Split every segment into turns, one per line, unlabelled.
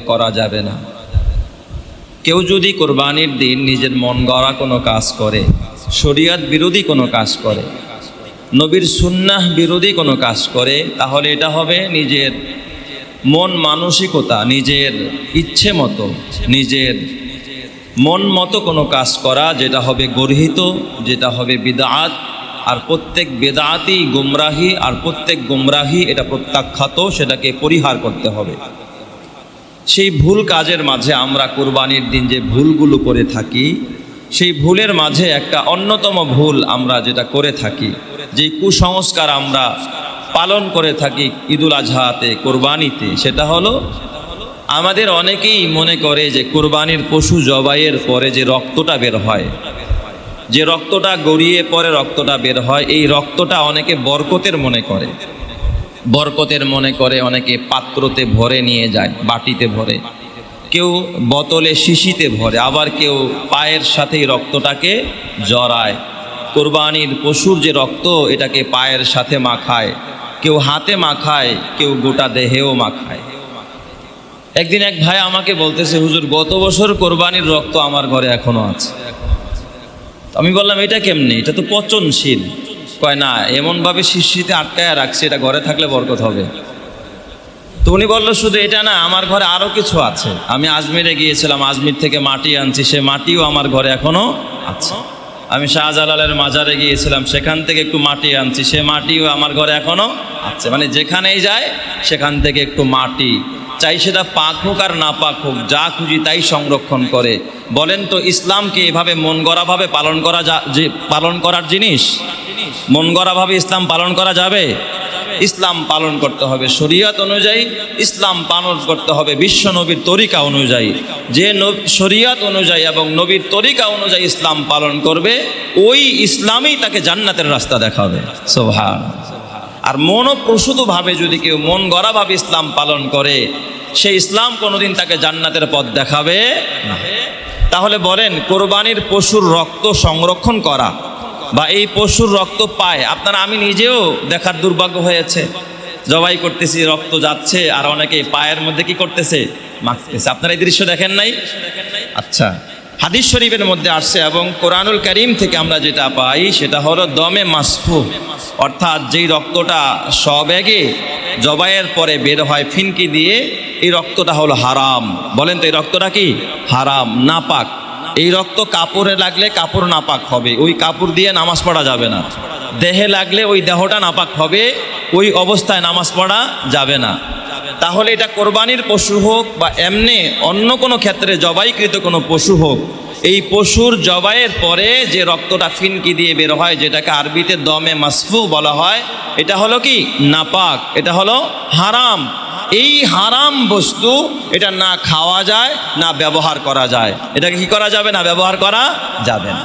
করা যাবে না। কেউ যদি কোরবানির দিন নিজের মন গড়া কোনো কাজ করে, শরিয়াত বিরোধী কোনো কাজ করে, নবীর সুন্নাহ বিরোধী কোনো কাজ করে, তাহলে এটা হবে নিজের মন মানসিকতা, নিজের ইচ্ছে মতো, নিজের মন মতো কোনো কাজ করা, যেটা হবে গর্হিত, যেটা হবে বিদাত, আর প্রত্যেক বেদাতই গুমরাহি, আর প্রত্যেক গুমরাহি এটা প্রত্যাখ্যাত, সেটাকে পরিহার করতে হবে। সেই ভুল কাজের মাঝে আমরা কোরবানির দিন যে ভুলগুলো করে থাকি, সেই ভুলের মাঝে একটা অন্যতম ভুল আমরা যেটা করে থাকি, যে কুসংস্কার আমরা পালন করে থাকি ঈদুল আজহাতে, কোরবানিতে, সেটা হলো আমাদের অনেকেই মনে করে যে কোরবানির পশু জবাইয়ের পরে যে রক্তটা বের হয়, যে রক্তটা গড়িয়ে পরে রক্তটা বের হয়, এই রক্তটা অনেকে বরকতের মনে করে। বরকতের মনে করে অনেকে পাত্রতে ভরে নিয়ে যায়, বাটিতে ভরে। কেউ বোতলে শিশিতে ভরে, আবার কেউ পায়ের সাথেই রক্তটাকে জড়ায়। কোরবানির পশুর যে রক্ত, এটাকে পায়ের সাথে মাখায়। কেউ হাতে মাখায়, কেউ গোটা দেহেও মাখায়। একদিন এক ভাই আমাকে বলতেছে, হুজুর, গত বছর কোরবানির রক্ত আমার ঘরে এখনও আছে। আমি বললাম, এটা কেমনি? এটা তো পচনশীল। কয়, না, এমনভাবে শিশিতে আটকায় রাখছে, এটা ঘরে থাকলে বরকত হবে। তো উনি বলল, শুধু এটা না, আমার ঘরে আরও কিছু আছে। আমি আজমিরে গিয়েছিলাম, আজমির থেকে মাটি আনছি, সে মাটিও আমার ঘরে এখনও আছে। আমি শাহজালালের মাজারে গিয়েছিলাম, সেখান থেকে একটু মাটি আনছি, সে মাটিও আমার ঘরে এখনও আছে। মানে যেখানেই যায়, সেখান থেকে একটু মাটি চাই সেটা পাক হোক আর না পাক হোক, যা খুঁজি তাই সংরক্ষণ করে। বলেন তো, ইসলামকে এভাবে মন গড়াভাবে পালন করা যা, যে, পালন করার জিনিস? মন গড়াভাবে ইসলাম পালন করা যাবে? ইসলাম পালন করতে হবে শরীয়ত অনুযায়ী, ইসলাম পালন করতে হবে বিশ্ব নবীর তরিকা অনুযায়ী। যে শরীয়ত অনুযায়ী এবং নবীর তরিকা অনুযায়ী ইসলাম পালন করবে, ওই ইসলামই তাকে জান্নাতের রাস্তা দেখাবে। সোভা আর মনোপ্রসূতভাবে যদি কেউ মন গড়াভাবে ইসলাম পালন করে সেই ইসলাম কোনোদিন তাকে জান্নাতের পথ দেখাবে তাহলে বলেন, কোরবানির পশুর রক্ত সংরক্ষণ করা বা এই পশুর রক্ত পায়, আপনারা আমি নিজেও দেখার দুর্ভাগ্য হয়েছে। জবাই করতেছি, রক্ত যাচ্ছে, আর অনেকে পায়ের মধ্যে কি করতেছে? মাখতেছে। আপনারা এই দৃশ্য দেখেন নাই? আচ্ছা। হাদিস শরীফের মধ্যে আসছে, এবং কোরআনুল করিম থেকে আমরা যেটা পাই, সেটা হলো দমে মাসফু। অর্থাৎ যেই রক্তটা সবেগে জবাইয়ের পরে বের হয়, ফিনকি দিয়ে এই রক্তটা হলো হারাম। বলেন তো এই রক্তটা কি? হারাম, নাপাক। এই রক্ত কাপড়ে লাগলে কাপড় নাপাক হবে। ওই কাপড় দিয়ে নামাজ পড়া যাবে না। দেহে লাগলে ওই দেহটা নাপাক হবে। ওই অবস্থায় নামাজ পড়া যাবে না। তাহলে এটা কোরবানির পশু হোক বা এমনি অন্য কোনো ক্ষেত্রে জবাইকৃত কোনো পশু হোক, এই পশুর জবাইয়ের পরে যে রক্তটা ফিনকি দিয়ে বের হয়, যেটাকে আরবিতে দমে মাসফু বলা হয়, এটা হলো কি? নাপাক। এটা হলো হারাম। এই হারাম বস্তু এটা না খাওয়া যায়, না ব্যবহার করা যায়। এটাকে কি করা যাবে? না ব্যবহার করা যাবে না।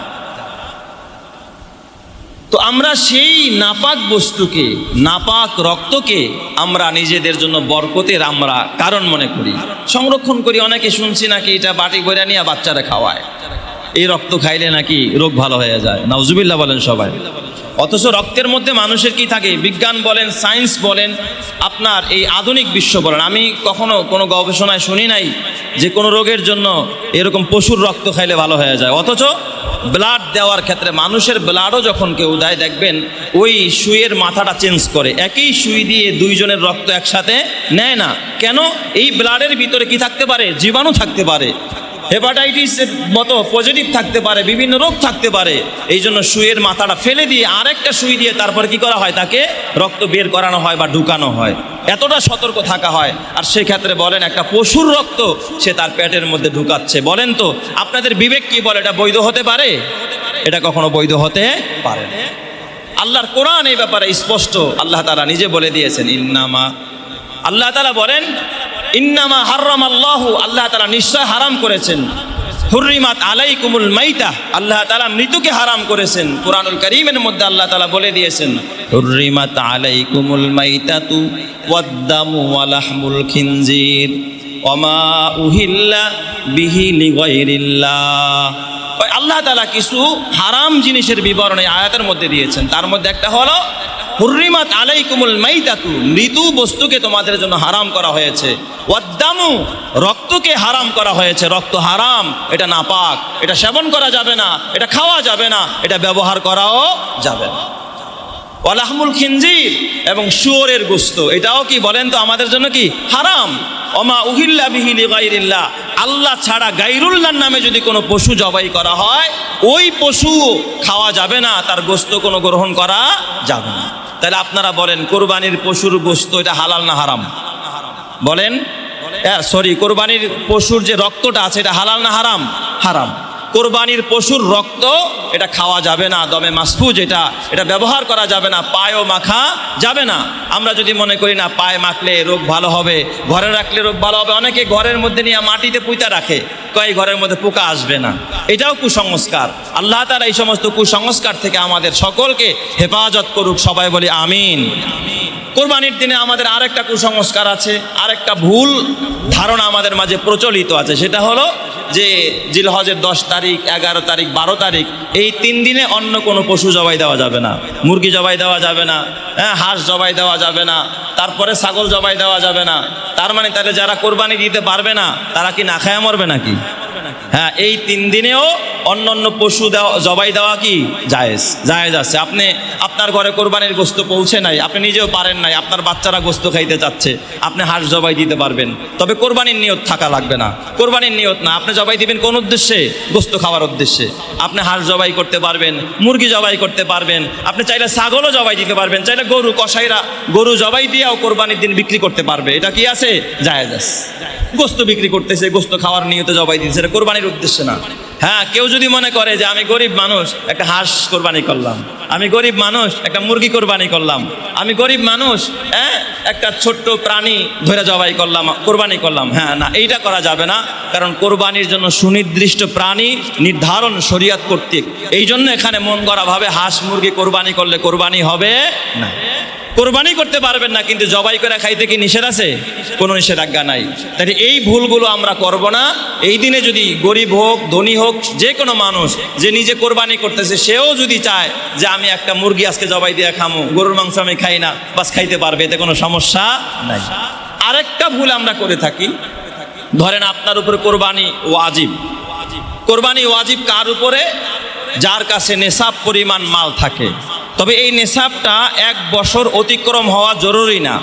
তো আমরা সেই নাপাক বস্তুকে, নাপাক রক্তকে আমরা নিজেদের জন্য বরকতের আমরা কারণ মনে করি। সংরক্ষণ করি, অনেকে শুনছি নাকি এটা বাটি করে নিয়ে বাচ্চারা খাওয়ায়। এই রক্ত খাইলে নাকি রোগ ভালো হয়ে যায়? নাউজুবিল্লাহ বলেন সবাই। অথচ রক্তের মধ্যে মানুষের কি থাকে? বিজ্ঞান বলেন, সায়েন্স বলেন, আপনার এই আধুনিক বিশ্ব বলেন। আমি কখনো কোনো গবেষণায় শুনি নাই যে কোনো রোগের জন্য এরকম পশুর রক্ত খাইলে ভালো হয়ে যায়। অথচ ব্লাড দেওয়ার ক্ষেত্রে মানুষের ব্লাডও যখন কেউ দেয়, দেখবেন ওই সুইয়ের মাথাটা চেঞ্জ করে। একই সুই দিয়ে দুইজনের রক্ত একসাথে নেয় না। কেন? এই ব্লাডের ভিতরে কি থাকতে পারে? জীবাণু থাকতে পারে। হেপাটাইটিসের মতো পজিটিভ থাকতে পারে, বিভিন্ন রোগ থাকতে পারে এই জন্য সুইয়ের মাথাটা ফেলে দিয়ে আরেকটা সুই দিয়ে তারপর কি করা হয়, তাকে রক্ত বের করানো হয় বা ঢুকানো হয়। এতটা সতর্ক থাকা হয়। আর সেক্ষেত্রে বলেন, একটা পশুর রক্ত সে তার পেটের মধ্যে ঢুকাচ্ছে। বলেন তো, আপনাদের বিবেক কি বলে, এটা বৈধ হতে পারে? এটা কখনো বৈধ হতে পারে। আল্লাহর কোরআন এই ব্যাপারে স্পষ্ট। আল্লাহ তালা নিজে বলে দিয়েছেন, ইন্নামা আল্লাহ তালা বলেন ইন্নামা হারাম আল্লাহ আল্লাহ তালা নিশ্চয় হারাম করেছেন। হুররিমাত আলাইকুমুল মাইতা, আল্লাহ তালা মৃত্যুকে হারাম করেছেন। কোরআনুল করিমের মধ্যে আল্লাহ তালা বলে দিয়েছেন, হুররিমাত আলাইকুমুল মাইতাতু ওয়াদ্দামু ওয়ালাহমুল খিনজির ওমা উহিল্লা বিহি লিগাইরিল্লাহ। ওই আল্লাহ তালা কিছু হারাম জিনিসের বিবরণ আয়াতের মধ্যে দিয়েছেন। তার মধ্যে একটা হলো হুর্রিমাত আলাইকুমুল মাইতাতু, মৃদু বস্তুকে তোমাদের জন্য হারাম করা হয়েছে। ওয়াদ্দামু, রক্তকে হারাম করা হয়েছে। রক্ত হারাম, এটা নাপাক। এটা সেবন করা যাবে না, এটা খাওয়া যাবে না, এটা ব্যবহার করাও যাবে না। ওয়ালাহমুল খিনজির এবং শুয়োরের গোস্ত, এটাও কি বলেন তো আমাদের জন্য কি? হারাম। অমা উহিল্লা বিহিলি গাইরিল্লাহ আল্লাহ ছাড়া গাইরুল্লাহর নামে যদি কোনো পশু জবাই করা হয়, ওই পশু খাওয়া যাবে না, তার গোস্ত কোনো গ্রহণ করা যাবে না। তাহলে আপনারা বলেন, কোরবানির পশুর গোস্ত এটা হালাল না হারাম? বলেন? সরি কোরবানির পশুর যে রক্তটা আছে, এটা হালাল না হারাম? হারাম। কোরবানির পশুর রক্ত, এটা খাওয়া যাবে না, দমে মাসফুজ এটা এটা ব্যবহার করা যাবে না পায়েও মাখা যাবে না। আমরা যদি মনে করি না, পায়ে মাখলে রোগ ভালো হবে, ঘরে রাখলে রোগ ভালো হবে, অনেকে ঘরের মধ্যে নিয়ে মাটিতে পুঁতা রাখে কয় ঘরের মধ্যে পোকা আসবে না। এটাও কুসংস্কার। আল্লাহ তালা এই সমস্ত কুসংস্কার থেকে আমাদের সকলকে হেফাজত করুক, সবাই বলি আমিন। কোরবানির দিনে আমাদের আরেকটা কুসংস্কার আছে, আরেকটা ভুল ধারণা আমাদের মাঝে প্রচলিত আছে, সেটা হলো যে জিলহজের দশ তারিখ, এগারো তারিখ, বারো তারিখ, এই তিন দিনে অন্য কোনো পশু জবাই দেওয়া যাবে না। মুরগি জবাই দেওয়া যাবে না হ্যাঁ হাঁস জবাই দেওয়া যাবে না, তারপরে ছাগল জবাই দেওয়া যাবে না। তার মানে তাহলে যারা কোরবানি দিতে পারবে না, তারা কি না খায়া মরবে নাকি? হ্যাঁ এই তিন দিনেও অন্য অন্য পশু দেওয়া, জবাই দেওয়া কি? জায়েজ জায়েজ আছে। আপনি, আপনার ঘরে কোরবানির গোস্ত পৌঁছে নাই, আপনি নিজেও পারেন নাই, আপনার বাচ্চারা গোস্ত খাইতে চাচ্ছে, আপনি হাঁস জবাই দিতে পারবেন। তবে কোরবানির নিয়ত থাকা লাগবে না। কোরবানির নিয়ত না, আপনি জবাই দিবেন কোন উদ্দেশ্যে? গোস্ত খাওয়ার উদ্দেশ্যে। আপনি হাঁস জবাই করতে পারবেন, মুরগি জবাই করতে পারবেন, আপনি চাইলে ছাগলও জবাই দিতে পারবেন, চাইলে গরু কষাইরা গরু জবাই দিয়েও কোরবানির দিন বিক্রি করতে পারবে। এটা কি আছে? জায়েজ আছে। গোস্ত বিক্রি করতেছে গোস্ত খাওয়ার নিয়তে জবাই দিচ্ছে এটা কোরবানির উদ্দেশ্যে না। হ্যাঁ কেউ যদি মনে করে যে আমি গরিব মানুষ, একটা হাঁস কোরবানি করলাম। আমি গরিব মানুষ, একটা মুরগি কোরবানি করলাম। আমি গরিব মানুষ হ্যাঁ একটা ছোট্ট প্রাণী ধরে জবাই করলাম, কোরবানি করলাম। হ্যাঁ না, এইটা করা যাবে না। কারণ কোরবানির জন্য সুনির্দিষ্ট প্রাণী নির্ধারণ শরিয়াত কর্তৃক। এই জন্য এখানে মন গড়াভাবে হাঁস মুরগি কোরবানি করলে কোরবানি হবে না। কোরবানি করতে পারবেন না, কিন্তু জবাই করে খাইতে কি নিষেধ আছে? কোনো নিষেধাজ্ঞা নাই। তাই এই ভুলগুলো আমরা করব না। এই দিনে যদি গরিব হোক, ধনী হোক, যে কোনো মানুষ যে নিজে কোরবানি করতেছে, সেও যদি চায় যে আমি একটা মুরগি আজকে জবাই দিয়ে খামো, গরুর মাংস আমি খাই না, বাস খাইতে পারবে, এতে কোনো সমস্যা নাই। আরেকটা ভুল আমরা করে থাকি। ধরেন আপনার উপরে কোরবানি ওয়াজিব। কোরবানি ওয়াজিব কার উপরে? যার কাছে নেশাব পরিমাণ মাল থাকে। তবে এই নেশাবটা এক বছর অতিক্রম হওয়া জরুরি না।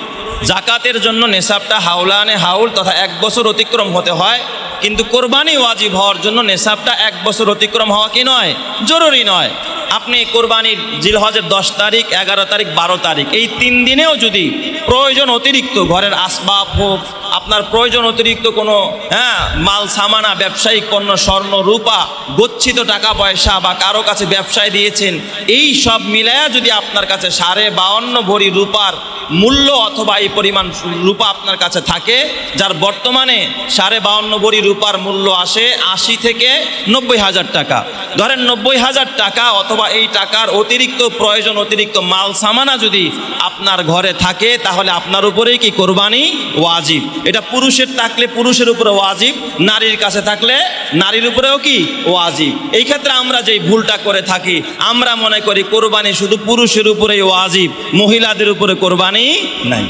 জাকাতের জন্য নেশাবটা হাওলানে হাউল তথা এক বছর অতিক্রম হতে হয়, কিন্তু কোরবানি ওয়াজিব হওয়ার জন্য নেশাবটা এক বছর অতিক্রম হওয়া কি নয়? জরুরি নয়। আপনি কোরবানির জিলহজের দশ তারিখ, এগারো তারিখ, বারো তারিখ, এই তিন দিনেও যদি প্রয়োজন অতিরিক্ত ঘরের আসবাব হোক, আপনার প্রয়োজন অতিরিক্ত কোনো হ্যাঁ মাল, সামানা, ব্যবসায়িক পণ্য, স্বর্ণ, রূপা, গচ্ছিত টাকা পয়সা বা কারও কাছে ব্যবসায় দিয়েছেন, এই সব মিলায়া যদি আপনার কাছে সাড়ে বাউন্ন ভরি রূপার মূল্য অথবা এই পরিমাণ রূপা আপনার কাছে থাকে, যার বর্তমানে সাড়ে বাউন্ন ভরি রূপার মূল্য আসে আশি থেকে নব্বই হাজার টাকা। ধরেন নব্বই হাজার টাকা অথবা এই টাকার অতিরিক্ত প্রয়োজন, অতিরিক্ত মাল সামানা যদি আপনার ঘরে থাকে, তাহলে আপনার উপরেই কি কোরবানি ওয়াজিব? এটা পুরুষের থাকলে পুরুষের উপরে ওয়াজিব, নারীর কাছে থাকলে নারীর উপরেও কি ওয়াজিব? এই ক্ষেত্রে আমরা যেই ভুলটা করে থাকি, আমরা মনে করি কোরবানি শুধু পুরুষের উপরেই ওয়াজিব, মহিলাদের উপরে কোরবানি নাই।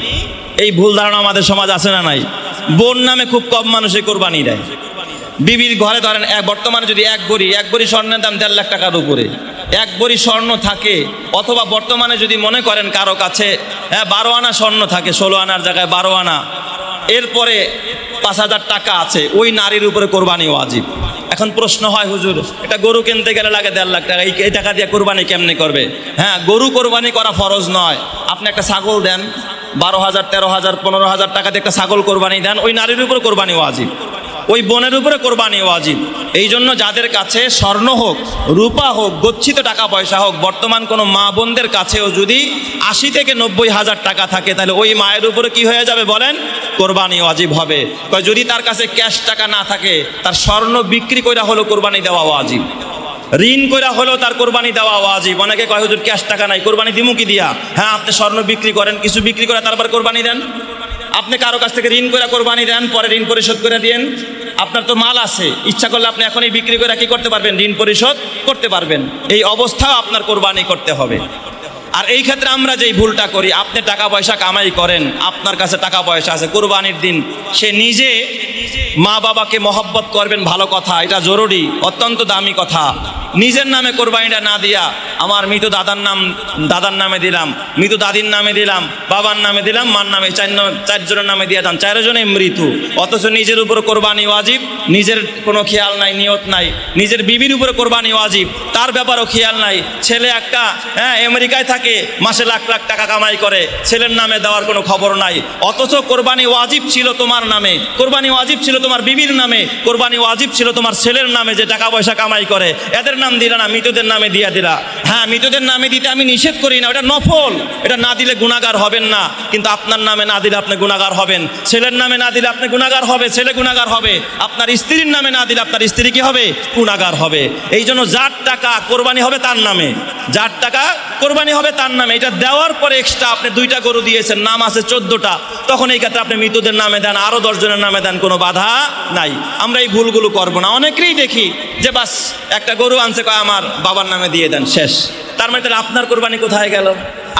এই ভুল ধারণা আমাদের সমাজ আছে না নাই? বোন নামে খুব কম মানুষে কোরবানি দেয়। বিবির ঘরে ধরেন বর্তমানে যদি এক বড়ি এক বড়ি স্বর্ণের দাম দেড় লাখ টাকার উপরে। এক বড়ি স্বর্ণ থাকে, অথবা বর্তমানে যদি মনে করেন কারও কাছে হ্যাঁ বারো আনা স্বর্ণ থাকে, ষোলো আনার জায়গায় বারো আনা, এরপরে পাঁচ হাজার টাকা আছে, ওই নারীর উপরে কোরবানি ওয়াজিব। এখন প্রশ্ন হয়, হুজুর, এটা গরু কিনতে গেলে লাগে দেড় লাখ টাকা, এই এই টাকা দিয়ে কোরবানি কেমনে করবে? হ্যাঁ গরু কোরবানি করা ফরজ নয়। আপনি একটা ছাগল দেন, বারো হাজার, তেরো হাজার, পনেরো হাজার টাকা দিয়ে একটা ছাগল কোরবানি দেন, ওই নারীর উপরে কোরবানি ওয়াজিব। ওই বোনের উপরে কোরবানি ওয়াজিব। এই জন্য যাদের কাছে স্বর্ণ হোক, রূপা হোক, গচ্ছিত টাকা পয়সা হোক, বর্তমান কোনো মা বোনদের কাছেও যদি আশি থেকে নব্বই হাজার টাকা থাকে, তাহলে ওই মায়ের উপরে কি হয়ে যাবে বলেন? কোরবানি ওয়াজিব হবে। যদি তার কাছে ক্যাশ টাকা না থাকে, তার স্বর্ণ বিক্রি করে হলো কোরবানি দেওয়া ওয়াজিব। ঋণ কইরা হলেও তার কোরবানি দেওয়া ওয়াজিব। অনেকে কয়, হুজুর, ক্যাশ টাকা নাই, কোরবানি দিমু কি দিয়া? হ্যাঁ আপনি স্বর্ণ বিক্রি করেন, কিছু বিক্রি করে তারপর কোরবানি দেন। আপনি কারও কাছ থেকে ঋণ করে কোরবানি দেন, পরে ঋণ পরিশোধ করে দিন আপনার তো মাল আছে, ইচ্ছা করলে আপনি এখনই বিক্রি করে কি করতে পারবেন? ঋণ পরিশোধ করতে পারবেন। এই অবস্থা আপনার কোরবানি করতে হবে। আর এই ক্ষেত্রে আমরা যেই ভুলটা করি, আপনি টাকা পয়সা কামাই করেন, আপনার কাছে টাকা পয়সা আছে, কোরবানির দিন, সে নিজে মা বাবাকে মহব্বত করবেন, ভালো কথা, এটা জরুরি, অত্যন্ত দামি কথা। নিজের নামে কোরবানিটা না দিয়া, আমার মৃত দাদার নাম, দাদার নামে দিলাম, মৃত দাদির নামে দিলাম, বাবার নামে দিলাম, মার নামে, চার ন- চারজনের নামে দিয়ে দাম চারজনেই মৃত্যু অথচ নিজের উপর কোরবানি ওয়াজিব, নিজের কোনো খেয়াল নাই, নিয়ত নাই, নিজের বিবির উপরে কোরবানি ওয়াজিব, তার ব্যাপারও খেয়াল নাই। ছেলে একটা হ্যাঁ আমেরিকায় থাকে মাসে লাখ লাখ টাকা কামাই করে। ছেলের নামে দেওয়ার কোনো খবর নাই। অথচ কোরবানি ওয়াজিব ছিল তোমার নামে। কোরবানি ওয়াজিব ছিল তোমার বিবির নামে। কোরবানি ওয়াজিব ছিল তোমার ছেলের নামে যে টাকা পয়সা কামাই করে। এদের নাম দিলা না, মৃতদের নামে দিয়া দিলা। হ্যাঁ মৃতদের নামে দিতে আমি নিষেধ করি না, ওটা নফল। এটা না দিলে গুণাগার হবেন না। কিন্তু আপনার নামে না দিলে আপনি গুণাগার হবেন। ছেলের নামে না দিলে আপনি গুণাগার হবে, ছেলে গুণাগার হবে। আপনার স্ত্রীর নামে না দিলে আপনার স্ত্রী কি হবে? গুণাগার হবে। এই জন্য যার টাকা কোরবানি হবে তার নামে। যার টাকা কোরবানি হবে তার নামে। এটা দেওয়ার পরে এক্সট্রা আপনি দুইটা গরু দিয়েছেন, নাম আছে চোদ্দটা। তখন এই ক্ষেত্রে আপনি মৃতদের নামে দেন আরও দশজনের নামে দেন, কোনো বাধা নাই। আমরা এই ভুলগুলো করব না। অনেকেই দেখি যে বাস, একটা গরু আনছে, কয়, আমার বাবার নামে দিয়ে দেন, শেষ। তার মানে তাহলে আপনার কোরবানি কোথায় গেল?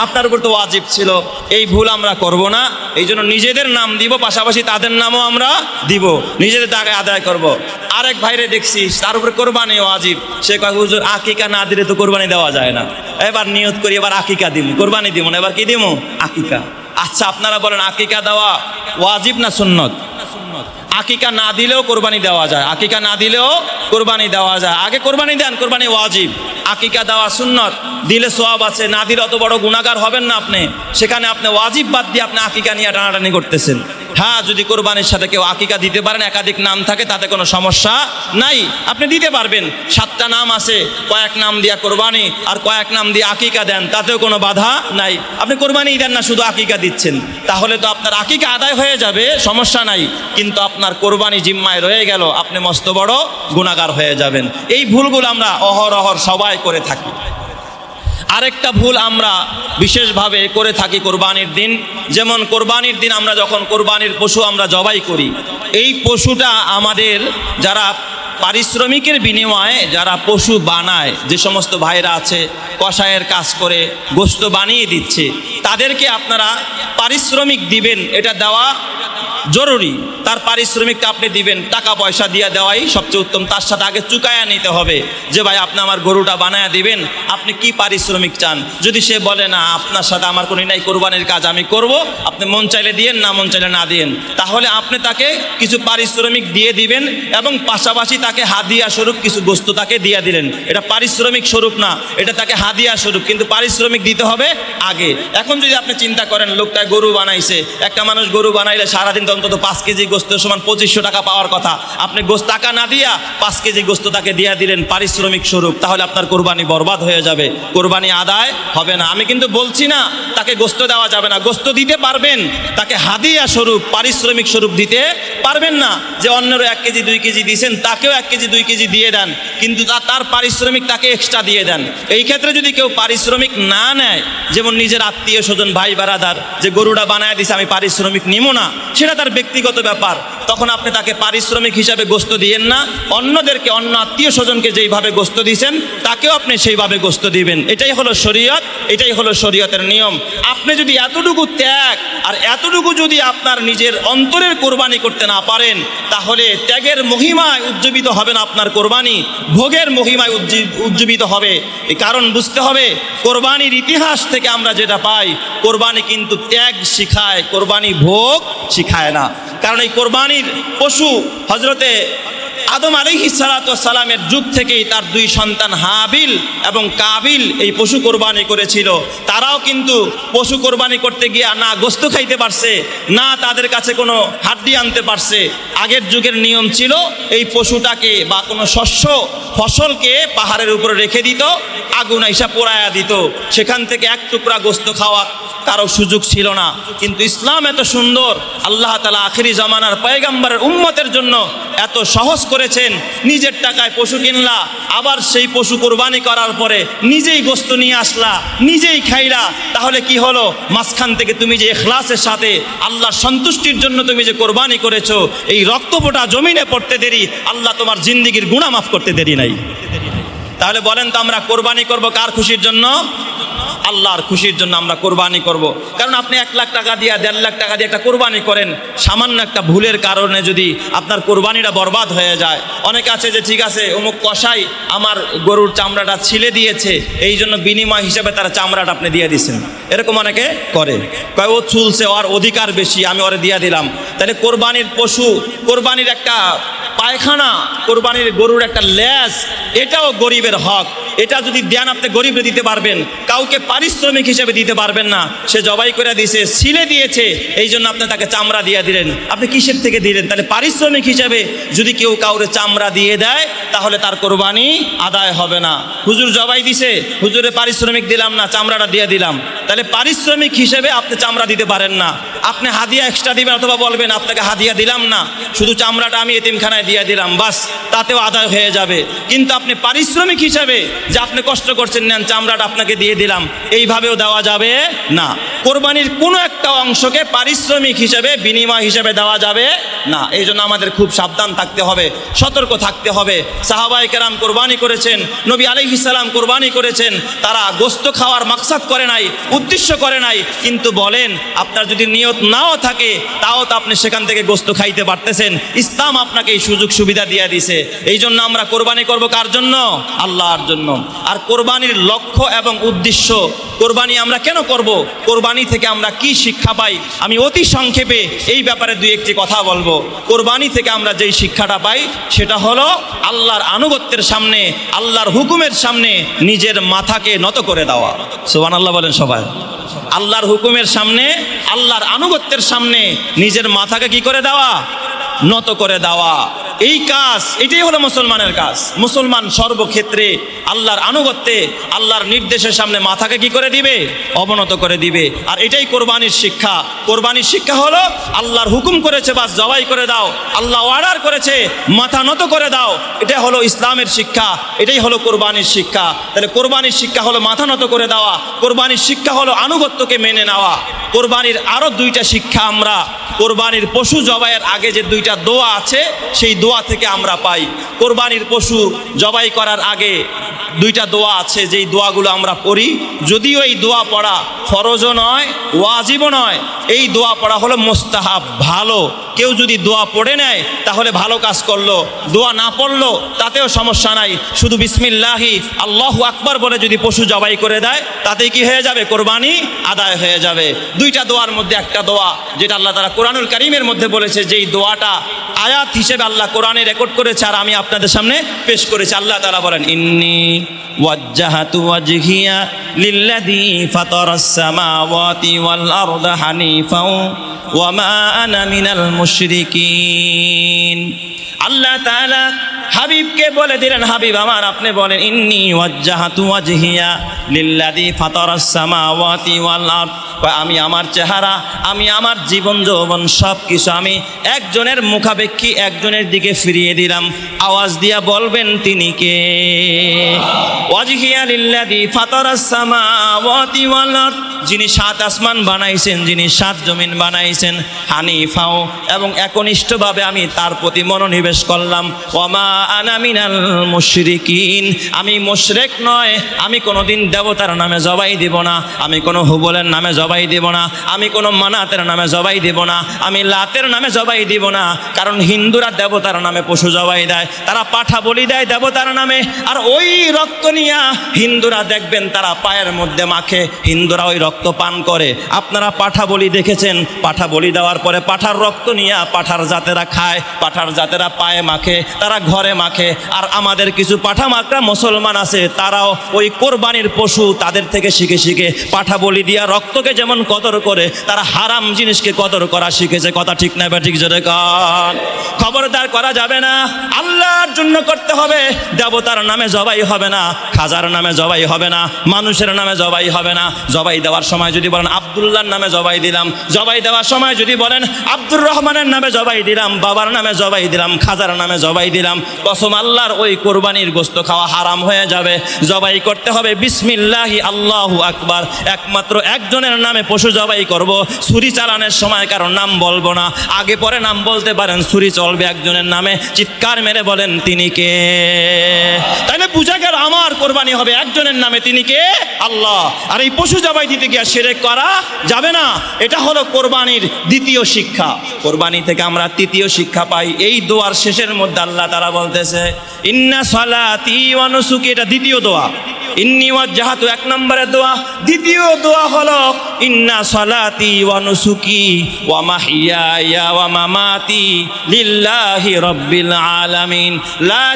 আপনার উপর তো ওয়াজিব ছিল। এই ভুল আমরা করব না। এই জন্য নিজেদের নাম দিব, পাশাপাশি তাদের নামও আমরা দিব। নিজেদের টাকা আদায় করব। আরেক ভাইরে দেখছি, তার উপরে কোরবানি ওয়াজিব। সে কয়, হুজুর, আকিকা না দিলে তো কোরবানি দেওয়া যায় না। এবার নিয়ত করি, এবার আকিকা দিব কোরবানি দিব না, এবার কি দিব আকিকা। আচ্ছা আপনারা বলেন, আকিকা দেওয়া ওয়াজিব না সুন্নত? আকিকা না দিলেও কোরবানি দেওয়া যায়। আকিকা না দিলেও কোরবানি দেওয়া যায়। আগে কোরবানি দেন, কোরবানি ওয়াজিব। আকিকা দেওয়া সুন্নত। দিলে সোয়াব আছে, না দিলে অত বড় গুণাগার হবেন না আপনি। সেখানে আপনি ওয়াজিব বাদ দিয়ে আপনি আকিকা নিয়ে টানাটানি করতেছেন। হ্যাঁ যদি কোরবানির সাথে কেউ আকিকা দিতে পারেন একাধিক নাম থাকে, তাতে কোনো সমস্যা নাই। আপনি দিতে পারবেন। সাতটা নাম আছে, কয়েক নাম দিয়া কোরবানি আর কয়েক নাম দিয়ে আকিকা দেন, তাতেও কোনো বাধা নাই। আপনি কোরবানি দেন না, শুধু আকিকা দিচ্ছেন। তাহলে তো আপনার আকিকা আদায় হয়ে যাবে, সমস্যা নাই। কিন্তু আপনার কোরবানি জিম্মায় রয়ে গেল, আপনি মস্ত বড় গুণাগার হয়ে যাবেন। এই ভুলগুলো আমরা অহরহর সবাই করে থাকি। আরেকটা ভুল আমরা বিশেষভাবে করে থাকি কোরবানির দিন। যেমন কোরবানির দিন আমরা যখন কোরবানির পশু আমরা জবাই করি, এই পশুটা আমাদের যারা পারিশ্রমিকের বিনিময়ে যারা পশু বানায়, যে সমস্ত ভাইরা আছে কষায়ের কাজ করে, গোস্ত বানিয়ে দিচ্ছে, তাদেরকে আপনারা পারিশ্রমিক দিবেন, এটা দেওয়া জরুরি। তার পারিশ্রমিকটা আপনি দিবেন, টাকা পয়সা দিয়ে দেওয়াই সবচেয়ে উত্তম। তার সাথে আগে চুকায়া নিতে হবে যে, ভাই, আপনি আমার গরুটা বানায়া দিবেন, আপনি কি পারিশ্রমিক চান? যদি সে বলে, না, আপনার সাথে আমার কোনো নাই, কোরবানির কাজ আমি করব, আপনি মন চাইলে দিয়েন, না মন চাইলে না দিয়েন। তাহলে আপনি তাকে কিছু পারিশ্রমিক দিয়ে দিবেন এবং পাশাপাশি তাকে হাদিয়া স্বরূপ কিছু বস্তু তাকে দিয়ে দিলেন। এটা পারিশ্রমিক স্বরূপ না, এটা তাকে হাদিয়া স্বরূপ, কিন্তু পারিশ্রমিক দিতে হবে আগে। এখন যদি আপনি চিন্তা করেন, লোকটা গরু বানাইছে, একটা মানুষ গরু বানাইলে সারাদিন তো অন্তত পাঁচ কেজি গোস্তের সমান পঁচিশশো টাকা পাওয়ার কথা। আপনি গোস্ত টাকা না দিয়া পাঁচ কেজি গোস্ত তাকে দিয়া দিলেন পারিশ্রমিক স্বরূপ, তাহলে আপনার কোরবানি বরবাদ হয়ে যাবে। কোরবানি আদায় হবে না। আমি কিন্তু বলছি না, তাকে গোস্ত দেওয়া যাবে না। গোস্ত দিতে পারবেন, তাকে হাদিয়া স্বরূপ, পারিশ্রমিক স্বরূপ দিতে পারবেন না। যে অন্যরও এক কেজি, দুই কেজি দিয়েছেন, তাকেও এক কেজি, দুই কেজি দিয়ে দেন, কিন্তু তার পারিশ্রমিক তাকে এক্সট্রা দিয়ে দেন। এই ক্ষেত্রে যদি কেউ পারিশ্রমিক না নেয়, যেমন নিজের আত্মীয় স্বজন, ভাই, বারাদার, যে গরুটা বানায় দিছে, আমি পারিশ্রমিক নিব না, সেটা ব্যক্তিগত ব্যাপার। তখন আপনি তাকে পারিশ্রমিক হিসাবে গোস্ত দিয়েন না। অন্যদেরকে, অন্য আত্মীয় স্বজনকে যেইভাবে গোস্ত দিয়েছেন, তাকেও আপনি সেইভাবে গোস্ত দিবেন। এটাই হলো শরীয়ত, এটাই হলো শরীয়তের নিয়ম। আপনি যদি এতটুকু ত্যাগ আর এতটুকু যদি আপনার নিজের অন্তরের কোরবানি করতে না পারেন, তাহলে ত্যাগের মহিমায় উজ্জীবিত হবে না আপনার কোরবানি, ভোগের মহিমায় উজ্জীবিত হবে। কারণ বুঝতে হবে, কোরবানির ইতিহাস থেকে আমরা যেটা পাই, কোরবানি কিন্তু ত্যাগ শিখায়, কোরবানি ভোগ শিখায় না। কারণ এই কোরবানির পশু হজরতে আদম আলিহি সালামের যুগ থেকেই তার দুই সন্তান হাবিল এবং কাবিল এই পশু কোরবানি করেছিল। তারাও কিন্তু পশু কোরবানি করতে গিয়ে না গোস্ত খাইতে পারছে, না তাদের কাছে কোনো হাড্ডি আনতে পারছে। আগের যুগের নিয়ম ছিল এই পশুটাকে বা কোনো শস্য, ফসলকে পাহাড়ের উপরে রেখে দিত, আগুন আইসা পোড়ায়া দিত। সেখান থেকে এক টুকরা গোস্ত খাওয়া কারও সুযোগ ছিল না। কিন্তু ইসলাম এত সুন্দর, আল্লাহ তালা আখেরি জামানার পয়গাম্বারের উম্মতের জন্য এত সহজ করেছেন, নিজের টাকায় পশু কিনলা, আবার সেই পশু কোরবানি করার পরে নিজেই গোস্ত নিয়ে আসলা, নিজেই খাইলা, তাহলে কি হলো? মাঝখান থেকে তুমি যে এখলাসের সাথে আল্লাহর সন্তুষ্টির জন্য তুমি যে কোরবানি করেছ, এই রক্ত রক্তপোটা জমিনে পড়তে দেরি, আল্লাহ তোমার জিন্দিগির গুণা মাফ করতে দেরি নাই। তাহলে বলেন তো আমরা কোরবানি করব কার খুশির জন্য? আল্লাহর খুশির জন্য আমরা কোরবানি করব। কারণ আপনি এক লাখ টাকা দিয়ে, দেড় লাখ টাকা দিয়ে একটা কোরবানি করেন, সামান্য একটা ভুলের কারণে যদি আপনার কোরবানিটা বরবাদ হয়ে যায়। অনেকে আছে যে, ঠিক আছে, অমুক কষাই আমার গরুর চামড়াটা ছিলে দিয়েছে, এই জন্য বিনিময় হিসেবে তারা চামড়াটা আপনি দিয়ে দিচ্ছেন এরকম অনেকে করে। কয়, ও চুলছে, ওর অধিকার বেশি, আমি ওরে দিয়ে দিলাম। তাহলে কোরবানির পশু, কোরবানির একটা পায়খানা কোরবানির গরুর একটা ল্যাস এটাও গরিবের হক। এটা যদি দেন আপনি গরিবে দিতে পারবেন, কাউকে পারিশ্রমিক হিসেবে দিতে পারবেন না। সে জবাই করে দিয়েছে, ছিলে দিয়েছে এই জন্য আপনি তাকে চামড়া দিয়ে দিলেন। আপনি কিসের থেকে দিলেন? তাহলে পারিশ্রমিক হিসেবে যদি কেউ কাউরে চামড়া দিয়ে দেয়, তাহলে তার কোরবানি আদায় হবে না। হুজুর জবাই দিছে, হুজুরে পারিশ্রমিক দিলাম না, চামড়াটা দিয়ে দিলাম। তাহলে পারিশ্রমিক হিসেবে আপনি চামড়া দিতে পারেন না। আপনি হাদিয়া এক্সট্রা দিবেন অথবা বলবেন, আপনাকে হাদিয়া দিলাম না। শুধু চামড়াটা আমি এতিমখানায় দিয়ে দিলাম, বাস, তাতেও আদায় হয়ে যাবে। কিন্তু আপনি পারিশ্রমিক হিসাবে যে আপনি কষ্ট করছেন, নেন, চামড়াটা আপনাকে দিয়ে দিলাম, এইভাবেও দেওয়া যাবে না। কোরবানির কোনো একটা অংশকে পারিশ্রমিক হিসেবে, বিনিময় হিসেবে দেওয়া যাবে না। এই জন্য আমাদের খুব সাবধান থাকতে হবে, সতর্ক থাকতে হবে। সাহাবাই কেরাম কোরবানি করেছেন, নবী আলহিসাল্লাম কোরবানি করেছেন, তারা গোস্ত খাওয়ার মাকসাদ করে নাই, উদ্দেশ্য করে নাই, কিন্তু বলেন, আপনার যদি নিয়ত নাও থাকে, তাও তো আপনি সেখান থেকে গোস্ত খাইতে পারতেছেন। ইসলাম আপনাকে এই সুযোগ সুবিধা দিয়ে দিছে। এই জন্য আমরা কোরবানি করব কার জন্য? আল্লাহর জন্য। আর কোরবানির লক্ষ্য এবং উদ্দেশ্য, কোরবানি আমরা কেন করব? কোরবানি থেকে আমরা কি শিক্ষা পাই? আমি অতি সংক্ষেপে এই ব্যাপারে দুই একটি কথা বলব। কোরবানি থেকে আমরা যেই শিক্ষাটা পাই, সেটা হলো আল্লাহর আনুগত্যের সামনে, আল্লাহর হুকুমের সামনে নিজের মাথাকে নত করে দেওয়া। সোবান আল্লাহ বলেন সবাই। আল্লাহর হুকুমের সামনে, আল্লাহর আনুগত্যের সামনে নিজের মাথাকে কি করে দেওয়া? নত করে দেওয়া। এই কাজ, এটাই হলো মুসলমানের কাজ। মুসলমান সর্বক্ষেত্রে আল্লাহর আনুগত্যে, আল্লাহর নির্দেশের সামনে মাথাকে কি করে দিবে? অবনত করে দিবে। আর এটাই কোরবানির শিক্ষা। কোরবানির শিক্ষা হলো আল্লাহর হুকুম করেছে, বাস জবাই করে দাও। আল্লাহ অর্ডার করেছে, মাথা নত করে দাও। এটা হলো ইসলামের শিক্ষা। এটাই হলো কোরবানির শিক্ষা। তাহলে কোরবানির শিক্ষা হলো মাথা নত করে দেওয়া। কোরবানির শিক্ষা হলো আনুগত্যকে মেনে নেওয়া। কোরবানির আরও দুইটা শিক্ষা আমরা। কোরবানির পশু জবাইয়ের আগে যে দুইটা দোয়া আছে, সেই দোয়া থেকে আমরা পাই। কোরবানির পশু জবাই করার আগে দুইটা দোয়া আছে, যেই দোয়াগুলো আমরা পড়ি। যদিও এই দোয়া পড়া ফরজও নয়, ওয়াজিবও নয়, এই দোয়া পড়া হলো মোস্তাহাব, ভালো। কেউ যদি দোয়া পড়ে নেয়, তাহলে ভালো কাজ করল, দোয়া না পড়ল, তাতেও সমস্যা নাই। শুধু বিসমিল্লাহি, আল্লাহ আকবার বলে যদি পশু জবাই করে দেয়, তাতেই কি হয়ে যাবে? কোরবানি আদায় হয়ে যাবে। দুইটা দোয়ার মধ্যে একটা দোয়া, যেটা আল্লাহ তারা কোরআনুল করিমের মধ্যে বলেছে, যেই দোয়াটা আয়াত হিসেবে আল্লাহ কোরআনে রেকর্ড করেছে, আর আমি আপনাদের সামনে পেশ করেছি। আল্লাহ তারা বলেন, ইন্নি ওয়াজ্জাহাতু ওয়াজহিয়া লিল্লাযী ফাতারাস সামাওয়াতি ওয়াল আরদা হানিফাও ওয়া মা আনা মিনাল মুশরিকিন আল্লাহ তাআলা হাবিবকে বলে দিলেন, হাবিব আমার, আপনি বলেন, ইন্নি ওয়াজ্জাহাতু ওয়াজহিয়া লিল্লাযী ফাতারাস সামাওয়াতি ওয়াল আরদ। আমি আমার চেহারা, আমি আমার জীবন যৌবন সব কিছু আমি একজনের মুখাপেক্ষী একজনের দিকে ফিরিয়ে দিলাম। আওয়াজ দিয়া বলবেন, তিনি কে? ওয়াজহিয়া লিল্লাযী ফাতারাস সামাওয়াতি ওয়াল আরদ। যিনি সাত আসমান বানাইছেন, যিনি সাত জমিন বানাইছেন, হানিফাও এবং একনিষ্ঠভাবে আমি তার প্রতি মনোনিবেশ করলাম। ওমা আনামিনাল মুশরিকিন। আমি মুশরেক নয়, আমি কোনোদিন দেবতার নামে জবাই দিব না, আমি কোনো হুবলের নামে জবাই দিব না, আমি কোনো মানাতের নামে জবাই দিব না, আমি লাতের নামে জবাই দিব না, কারণ হিন্দুরা দেবতার নামে পশু জবাই দেয়, তারা পাঠা বলি দেয় দেবতার নামে, আর ওই রক্ত নিয়া হিন্দুরা দেখবেন তারা পায়ের মধ্যে মাখে, হিন্দুরা ওই রক্ত পান করে। আপনারা পাঠা বলি দেখেছেন, পাঠা বলি দেওয়ার পরে পাঠার রক্ত নিয়ে পাঠার জাতেরা খায়, পাঠার জাতেরা পায়ে মাখে, তারা ঘরে মাখে। আর আমাদের কিছু পাঠা মাকড়া মুসলমান আছে, তারাও ওই কোরবানির পশু তাদের থেকে শিখে শিখে পাঠা বলি দিয়া রক্তকে যেমন কদর করে, তারা হারাম জিনিসকে কদর করা শিখেছে। কথা ঠিক না বা ঠিক জোরে কান। খবরদার করা যাবে না। আল্লাহর জন্য করতে হবে। দেবতার নামে জবাই হবে না, খাজার নামে জবাই হবে না, মানুষের নামে জবাই হবে না, জবাই দেওয়ার সময় যদি বলেন, আবদুল্লাহর নামে জবাই দিলাম। জবাই দেওয়ার সময় যদি বলেন, আব্দুর রহমানের নামে জবাই দিলাম, বাবার নামে জবাই দিলাম, খাজার নামে জবাই দিলাম। কসম আল্লাহর ওই কোরবানির গোস্ত খাওয়া হারাম হয়ে যাবে। জবাই করতে হবে, বিসমিল্লাহি আল্লাহু আকবার। একমাত্র একজনের নামে পশু জবাই করব, ছুরি চালানোর সময় কারণ নাম বলব না। আগে পরে নাম বলতে পারেন, ছুরি চলবে একজনের নামে। চিৎকার মেরে বলেন, তিনি কে? তাহলে বুঝা গেল, আমার কোরবানি হবে একজনের নামে। তিনি কে? আল্লাহ। আর এই পশু জবাই দিতে গিয়ে সেরেক করা যাবে না? এটা হলো কোরবানির দ্বিতীয় শিক্ষা। কোরবানি থেকে আমরা তৃতীয় শিক্ষা পাই। এই দোয়ার শেষের মধ্যে আল্লাহ তারা বলতেছে, ইন্না সালাতি ওয়া নুসুকি, এটা দ্বিতীয় দোয়া। ইন্নি ওয়াজ্জাহাতু, এক নম্বরের দোয়া। দ্বিতীয় দোয়া হলো, ইন্না সালাতি ওয়া লিল্লাহি লা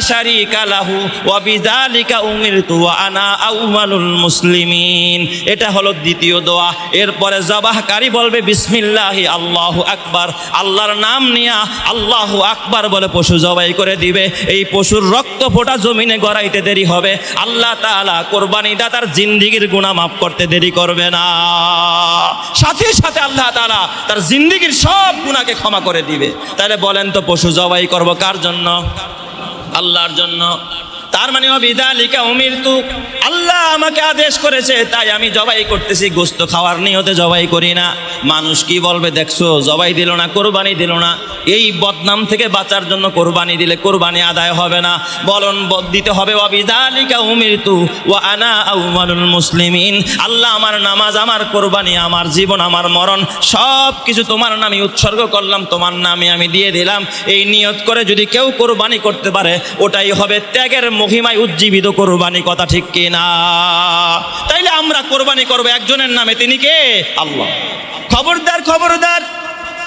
মুসলিমিন। এটা হলো দ্বিতীয় দোয়া। এরপরে জবাহকারী বলবে, বিসমিল্লাহি, আল্লাহু আকবার। আল্লাহর নাম নিয়া আল্লাহু আকবার বলে পশু জবাই করে দিবে। এই পশুর রক্ত ফোটা জমিনে গড়াইতে দেরি হবে। আল্লাহ তাআলা কোরবানিটা তার জিন্দিগির গুণা মাফ করতে দেরি করবে না। সাথে সাথে আল্লাহ তারা তার জিন্দিগির সব গুণাকে ক্ষমা করে দিবে। তাহলে বলেন তো, পশু জবাই করব কার জন্য? আল্লাহর জন্য। তার মানে অবিদালিকা উমির তু আল্লাহ আমাকে আদেশ করেছে, তাই আমি জবাই করতেছি, গোস্ত খাওয়ার নিয়তে জবাই করি না। মানুষ কি বলবে, দেখছ, জবাই দিল না, কোরবানি দিল না। এই বদনাম থেকে বাঁচার জন্য কোরবানি দিলে কোরবানি আদায় হবে না। বলন দিতে হবে অবিদালিকা উমির তু ও আনা আউমানুল মুসলিমিন। আল্লাহ, আমার নামাজ, আমার কোরবানি, আমার জীবন, আমার মরণ সব কিছু তোমার নামে উৎসর্গ করলাম, তোমার নামে আমি দিয়ে দিলাম। এই নিয়ত করে যদি কেউ কোরবানি করতে পারে, ওটাই হবে ত্যাগের মহিমায় উজ্জীবিত কোরবানি কথা ঠিক কি না তাইলে আমরা কোরবানি করব একজনের নামে, তিনি কে? আল্লাহ। খবরদার খবরদার,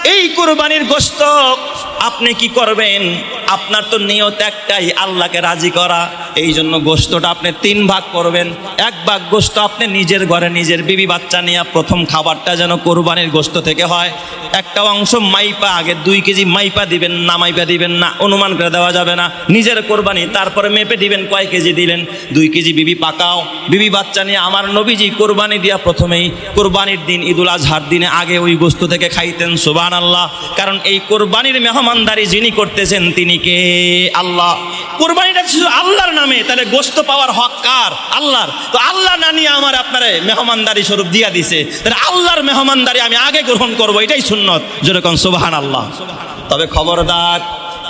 এই কোরবানির গোস্ত আপনি কি করবেন? আপনার তো নিয়ত একটাই, আল্লাহকে রাজি করা। এই জন্য গোস্তটা আপনি তিন ভাগ করবেন। এক ভাগ গোস্ত আপনি নিজের ঘরে নিজের বিবি বাচ্চা নিয়ে প্রথম খাবারটা যেন কোরবানির গোস্ত থেকে হয়। একটা অংশ মাইপা, আগে দুই কেজি মাইপা দিবেন, না মাইপা দিবেন না, অনুমান করে দেওয়া যাবে না। নিজের কোরবানি, তারপরে মেপে দিবেন কয় কেজি দিলেন। দুই কেজি বিবি পাকাও। বিবি বাচ্চা নিয়ে আমার নবীজি কোরবানি দিয়া প্রথমেই, কোরবানির দিন, ঈদুল আজহার দিনে আগে ওই গোস্ত থেকে খাইতেন সুবান আল্লাহ কারণ এই কোরবানির মেহমানদারি যিনি করতেছেন, তিনি কে? আল্লাহ। কোরবানিটা শুধু আল্লাহর নামে, তাহলে গোস্ত পাওয়ার হক কার? আল্লাহর। তো আল্লাহ না নিয়ে আমার আপনারে মেহমানদারি স্বরূপ দিয়া দিছে। তাহলে আল্লাহর মেহমানদারি আমি আগে গ্রহণ করব, এটাই সুন্নত। যেরকম সুবাহান আল্লাহ তবে খবরদার,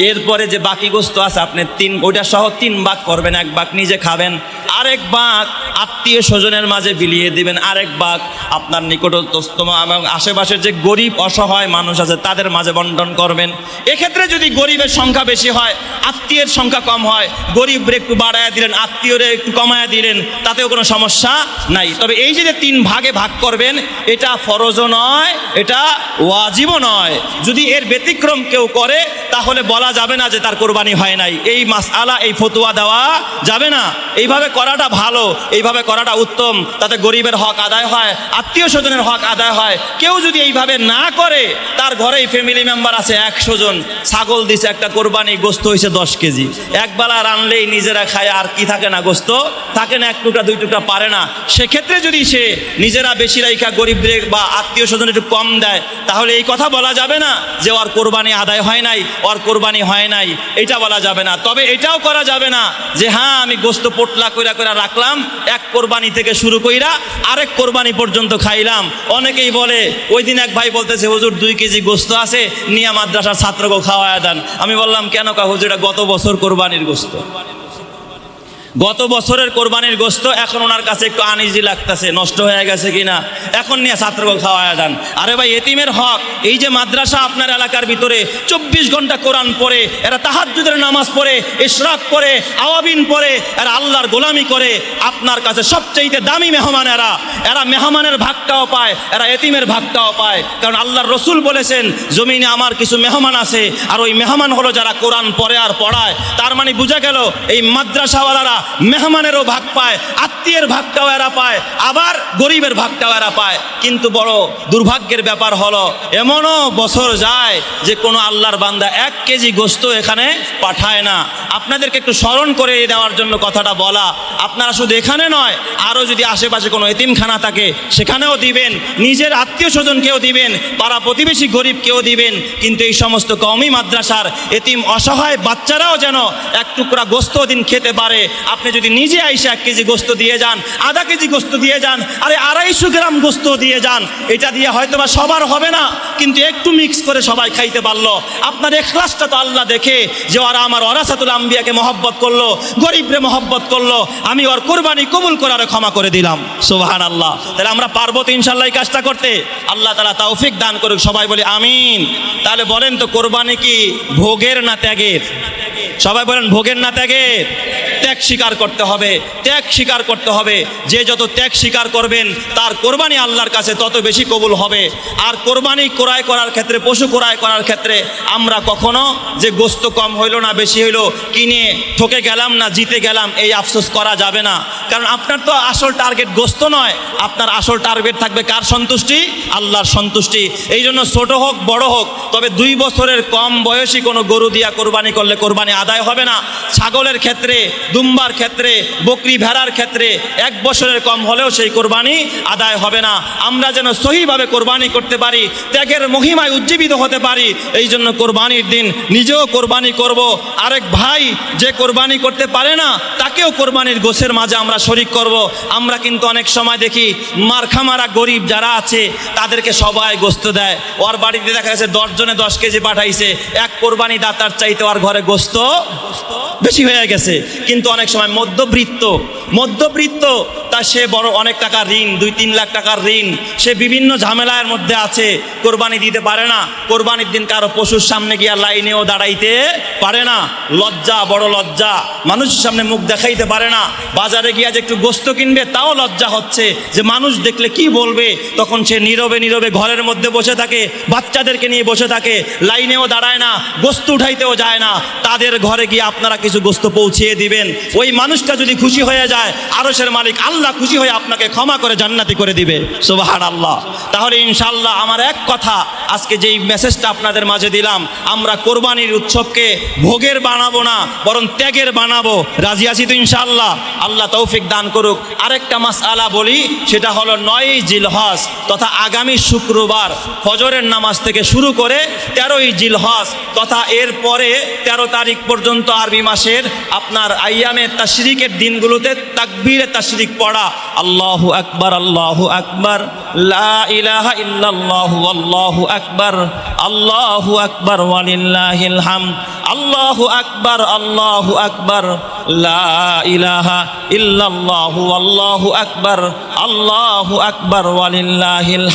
এরপরে যে বাকি গোস্ত আছে, আপনি তিন, ওইটা সহ তিন বাঘ করবেন, এক বাঘ নিজে খাবেন। আরেক ভাগ আত্মীয় স্বজনের মাঝে বিলিয়ে দিবেন। আরেক ভাগ আপনার নিকটস্থ এবং আশেপাশের যে গরিব অসহায় মানুষ আছে, তাদের মাঝে বন্টন করবেন। এক্ষেত্রে যদি গরিবের সংখ্যা বেশি হয়, আত্মীয়ের সংখ্যা কম হয়, গরিবরে একটু বাড়ায়া দিলেন, আত্মীয়রে একটু কমায়া দিলেন, তাতেও কোনো সমস্যা নাই। তবে এই যে তিন ভাগে ভাগ করবেন, এটা ফরজও নয়, এটা ওয়াজিবও নয়। যদি এর ব্যতিক্রম কেউ করে, তাহলে বলা যাবে না যে তার কোরবানি হয় নাই। এই মাস আলা এই ফতুয়া দেওয়া যাবে না। এইভাবে করাটা ভালো এইভাবে করাটা উত্তম। তাতে গরিবের হক আদায় হয়, আত্মীয় স্বজনের হক আদায় হয়। কেউ যদি এইভাবে না করে, তার ঘরেই ফ্যামিলি মেম্বার আছে একশো জন। ছাগল দিছে একটা কোরবানি, গোস্ত হয়েছে দশ কেজি। একবেলা রানলেই নিজেরা খায়, আর কি থাকে না গোস্ত? থাকে না, এক টুকরা, দুই টুকরা পারে না। সেক্ষেত্রে যদি সে নিজেরা বেশি রাইখা গরিবদের বা আত্মীয় স্বজন একটু কম দেয়, তাহলে এই কথা বলা যাবে না যে ওর কোরবানি আদায় হয় নাই, ওর কোরবানি হয় নাই। এটা বলা যাবে না। তবে এটাও করা যাবে না যে হ্যাঁ আমি গোস্ত পোটলা কইরা কইরা রাখলাম এক কোরবানি থেকে শুরু কইরা আরেক কোরবানি পর্যন্ত খাইলাম। অনেকেই বলে, ওই দিন এক ভাই বলতেছে, হুজুর, দুই কেজি গোস্ত আছে, নিয়ে মাদ্রাসার ছাত্রকে খাওয়ায় দেন। আমি বললাম, কেন কা হুজুর, এটা গত বছর কোরবানির গোস্ত। গত বছরের কোরবানির গোস্ত এখন ওনার কাছে একটু আনিজি লাগতেছে, নষ্ট হয়ে গেছে কিনা? এখন নিয়ে ছাত্রকে খাওয়ায় দেন। আরে ভাই, এতিমের হক, এই যে মাদ্রাসা আপনার এলাকার ভিতরে চব্বিশ ঘণ্টা কোরআন পড়ে, এরা তাহাজ্জুদের নামাজ পড়ে, ইশরাক পড়ে, আওয়াবিন পড়ে, এরা আল্লাহর গোলামি করে, আপনার কাছে সবচেয়ে দামি মেহমান এরা। এরা মেহমানের ভাগটাও পায়, এরা এতিমের ভাগটাও পায়। কারণ আল্লাহর রসুল বলেছেন, জমিনে আমার কিছু মেহমান আছে, আর ওই মেহমান হলো যারা কোরআন পড়ে আর পড়ায়। তার মানে বোঝা গেল, এই মাদ্রাসাওয়ালারা মেহমানেরও ভাগ পায়, আত্মীয়ের ভাগটাও এরা পায়, আবার গরিবের ভাগটাও এরা পায়। কিন্তু বড় দুর্ভাগ্যের ব্যাপার হলো, এমনও বছর যায় যে কোনো আল্লাহর বান্দা এক কেজি গোস্ত এখানে পাঠায় না। আপনাদেরকে একটু স্মরণ করে দেওয়ার জন্য কথাটা বলা, আপনারা শুধু এখানে নয়, আরও যদি আশেপাশে কোনো এতিমখানা থাকে, সেখানেও দিবেন, নিজের আত্মীয় স্বজনকেও দিবেন, পাড়া প্রতিবেশী গরিবকেও দিবেন, কিন্তু এই সমস্ত কওমি মাদ্রাসার এতিম অসহায় বাচ্চারাও যেন এক টুকরা গোস্ত দিন খেতে পারে আপনি যদি নিজে আইসে এক কেজি গোস্ত দিয়ে যান, আধা কেজি গোস্ত দিয়ে যান, আরে আড়াইশো গ্রাম গোস্ত দিয়ে যান, এটা দিয়ে হয়তো বা সবার হবে না, কিন্তু একটু মিক্স করে সবাই খাইতে পারল। আপনার এখলাসটা তো আল্লাহ দেখে যে ওরা আমার ওরাসাতুল আম্বিয়াকে মহব্বত করল, গরিবরে মহব্বত করল, আমি ওর কোরবানি কবুল করার ক্ষমা করে দিলাম। সুবাহান আল্লাহ তাহলে আমরা পারব তো ইনশাল্লাহ এই কাজটা করতে? আল্লাহ তালা তৌফিক দান করুক, সবাই বলি আমিন। তাহলে বলেন তো, কোরবানি কি ভোগের না ত্যাগের? সবাই বলেন ভোগের না ত্যাগের? ত্যাগ স্বীকার করতে হবে, ত্যাগ স্বীকার করতে হবে। যে যত ত্যাগ স্বীকার করবেন, তার কোরবানি আল্লাহর কাছে তত বেশি কবুল হবে। আর কোরবানি ক্রয় করার ক্ষেত্রে, পশু ক্রয় করার ক্ষেত্রে আমরা কখনো যে গোস্ত কম হইল না, বেশি হইল, কিনে ঠকে গেলাম না, জিতে গেলাম, এই আফসোস করা যাবে না। কারণ আপনার তো আসল টার্গেট গোস্ত নয়, আপনার আসল টার্গেট থাকবে কার সন্তুষ্টি? আল্লাহর সন্তুষ্টি। এই জন্য ছোট হোক, বড় হোক, তবে দুই বছরের কম বয়সী কোনো গরু দিয়া কোরবানি করলে কোরবানি আদায় হবে না। ছাগলের ক্ষেত্রে দুম্বার ক্ষেত্রে, বকরি ভেড়ার ক্ষেত্রে এক বছরের কম হলেও সেই কোরবানি আদায় হবে না। আমরা যেন সহিভাবে কোরবানি করতে পারি, ত্যাগের মহিমায় উজ্জীবিত হতে পারি, এই জন্য কোরবানির দিন নিজেও কোরবানি করব। আরেক ভাই যে কোরবানি করতে পারে না, তাকেও কোরবানির গোছের মাঝে আমরা শরিক করব। আমরা কিন্তু অনেক সময় দেখি, মারখামারা গরিব যারা আছে, তাদেরকে সবাই গোস্ত দেয়। ওর বাড়িতে দেখা গেছে দশ জনে দশ কেজি পাঠাইছে। এক কোরবানি দাতার চাইতে ওর ঘরে গোস্ত গোস্ত বেশি হয়ে গেছে। কিন্তু অনেক সময় মধ্যবৃত্ত মধ্যবৃত্ত, তা সে বড় অনেক টাকা ঋণ, দুই তিন লাখ টাকার ঋণ, সে বিভিন্ন ঝামেলার মধ্যে আছে, কোরবানি দিতে পারে না। কোরবানির দিন কারও পশুর সামনে গিয়া লাইনেও দাঁড়াইতে পারে না। লজ্জা, বড় লজ্জা, মানুষের সামনে মুখ দেখাইতে পারে না। বাজারে গিয়া যে একটু গোস্ত কিনবে, তাও লজ্জা হচ্ছে যে মানুষ দেখলে কি বলবে? তখন সে নীরবে নীরবে ঘরের মধ্যে বসে থাকে, বাচ্চাদেরকে নিয়ে বসে থাকে, লাইনেও দাঁড়ায় না, গোস্ত উঠাইতেও যায় না। তাদের ঘরে গিয়ে আপনারা কিছু গোস্ত পৌঁছিয়ে দিবেন। ওই মানুষটা যদি খুশি হয়ে যায় আরসের মালিক আল্লাহ খুশি হয়ে আপনাকে ক্ষমা করে জান্নাতি করে দিবে। সুবাহান আল্লাহ তাহলে ইনশাল্লাহ আমার এক কথা, আজকে যেই মেসেজটা আপনাদের মাঝে দিলাম, আমরা কোরবানির উৎসবকে ভোগের বানাবো না, বরং ত্যাগের বানাবো। রাজি আছি তো ইনশাল্লাহ আল্লাহ তৌফিক দান করুক। আরেকটা মাস আলা বলি, সেটা হলো নয় জিলহজ তথা আগামী শুক্রবার ফজরের নামাজ থেকে শুরু করে তেরোই জিলহজ তথা এর পরে তেরো তারিখ পর্যন্ত আরবি মাসের আপনার আইয়ামে তাশরিকের দিনগুলোতে তাকবীরে তাশরিক পড়া, আল্লাহু আকবার আল্লাহু আকবার, লা ইলাহা ইল্লাল্লাহু, আল্লাহু আকবার আল্লাহু আকবার, ওয়ালিল্লাহিল হামদ, আল্লাহু আকবার আল্লাহু আকবার, লা ইলাহা ইল্লাল্লাহু, আল্লাহু আকবার আল্লাহু আকবার, ওয়ালিল্লাহিল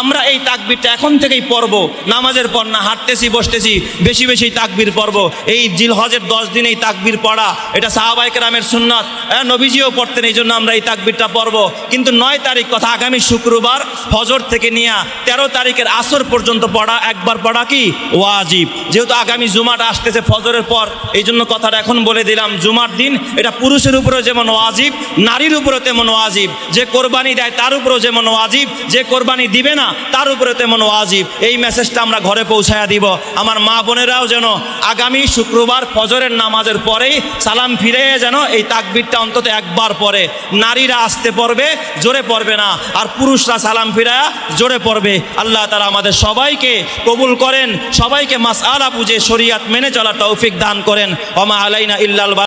আমরা এই তাকবীরটা এখন থেকেই পড়ব। নামাজের পর না, হাঁটতেছি, বসতেছি, বেশি বেশি তাকবীর পড়ব। এই জিলহজের দশ দিন এই তাকবীর পড়া, এটা সাহাবাই কেরামের সুন্নাত। হ্যাঁ নবীজিও পড়তেন এই জন্য আমরা এই তাকবিরটা পড়ব। কিন্তু নয় তারিখ কথা আগামী শুক্রবার ফজর থেকে নিয়ে তেরো তারিখের আসর পর্যন্ত পড়া, একবার পড়া কি? ওয়াজিব। যেহেতু আগামী জুমাটা আসতেছে ফজরের পর এই জন্য কথাটা এখন বলে দিলাম, জুমার দিন এটা পুরুষের উপরেও যেমন ওয়াজিব, নারীর উপরেও তেমন ওয়াজিব। যে কোরবানি দেয় তার উপরেও যেমন ওয়াজিব, যে কোরবানি দিবে না তার উপরে তেমন ওয়াজিব। এই মেসেজটা আমরা ঘরে পৌঁছায়া দিব। আমার মা বোনেরাও যেন আগামী শুক্রবার ফজরের নামাজের পরেই সালাম ফিরে যেন এই তাকবিরটা অন্তত একবার পরে নারীরা আসতে পড়বে, জোরে পড়বে না। আর পুরুষরা সালাম ফিরা জোরে পড়বে। আল্লাহ তারা আমাদের সবাইকে কবুল করেন, সবাইকে মাস আলা বুঝে শরিয়াত মেনে চলা তৌফিক দান করেন। অমা আলাইনা ইল্লাল